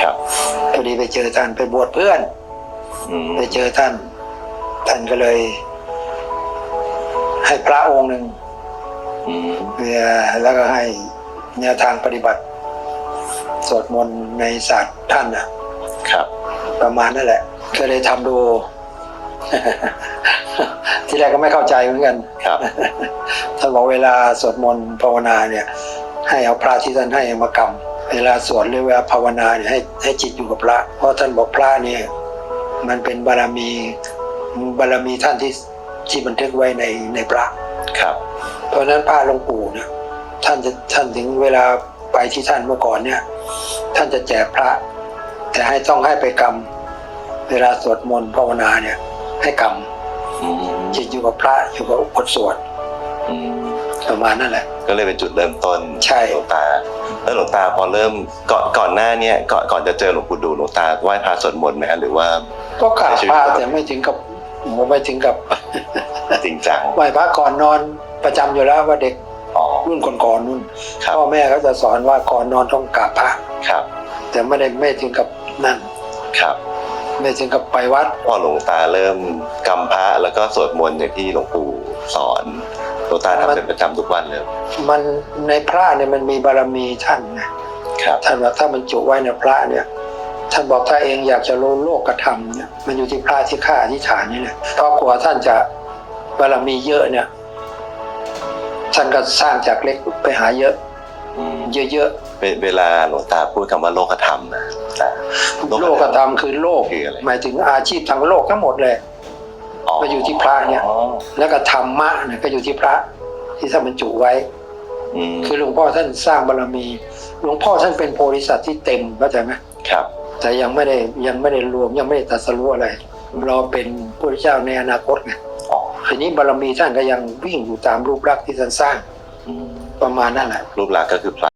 ครับ พอดีไปเจอท่านไปบวชเพื่อน อืมไปเจอท่าน ท่านก็เลย ให้พระองค์หนึ่งอืมเนี่ยแล้วก็ให้แนวทางปฏิบัติ สวดมนต์ในศาสตร์ท่านนะครับ ประมาณนั่นแหละก็เลยทำดู ที่แรกก็ไม่เข้าใจเหมือนกัน ครับ ท่านบอกเวลาสวดมนต์ภาวนาเนี่ย ให้เอาพระที่ท่านให้มากำ เวลาสวดหรือเวลาภาวนาเนี่ยให้ให้จิตอยู่กับพระ เพราะท่านบอกพระเนี่ยมันเป็นบารมีบารมีท่านที่ที่บันทึกไว้ในในพระครับ เพราะฉะนั้นพระหลวงปู่เนี่ยท่านจะท่านถึงเวลาไปที่ท่านเมื่อก่อนเนี่ย ท่านจะแจกพระ แต่ให้ต้องให้ไปกรรม เวลาสวดมนต์ภาวนาเนี่ย ให้กรรมอืมจิตอยู่กับพระอยู่กับบทสวดอืมประมาณนั่นแหละ ก็เลยเป็นจุดเริ่มต้นใช่หลวงตา แล้วหลวงตาพอเริ่มก่อนก่อนหน้าเนี้ยก่อนก่อนจะเจอหลวงปู่ดูหลวงตาไหว้พระสวดมนต์ไหมฮะหรือว่า ก็กราบพระแต่ไม่ถึงกับไม่ถึงกับจริงจังไหว้พระก่อนนอนประจำอยู่แล้วว่าเด็กอ๋อรุ่นก่อนๆนู่นครับพ่อแม่เขาจะสอนว่าก่อนนอนต้องกราบพระครับ แต่ไม่ได้ไม่ถึงกับนั่นครับไม่ถึงกับไปวัดพอหลวงตาเริ่มกำพระแล้วก็สวดมนต์อย่างที่หลวงปู่สอน หลวงตาทำเป็นประจำทุกวันเลยมันในพระเนี่ยมันมีบารมีท่านนะครับท่านว่าถ้ามันจุไว้ในพระเนี่ยท่านบอกถ้าเองอยากจะรู้โลกธรรมเนี่ยมันอยู่ที่พระที่ข้าอธิษฐานนี่แหละเพราะกลัวท่านจะบารมีเยอะเนี่ยท่านก็สร้างจากเล็กไปหาเยอะอืมเยอะเวเวลาหลวงตาพูดคำว่าโลกธรรมนะแต่ๆโลกธรรมคือโลกคืออะไรหมายถึงอาชีพทางโลกทั้งหมดเลย ก็อยู่ที่พระเนี่ยอ๋อแล้วก็ธรรมะเนี่ยก็อยู่ที่พระที่ท่านบรรจุไว้อืมคือหลวงพ่อท่านสร้างบารมี หลวงพ่อท่านเป็นโพธิสัตว์ที่เต็มเข้าใจไหมครับ แต่ยังไม่ได้ยังไม่ได้รวมยังไม่ได้ตรัสรู้อะไรรอเป็นพระเจ้าในอนาคตไงอ๋อทีนี้บารมีท่านก็ยังวิ่งอยู่ตามรูปลักษณ์ที่ท่านสร้างอืมประมาณนั่นแหละรูปลักษณ์ก็คือพระ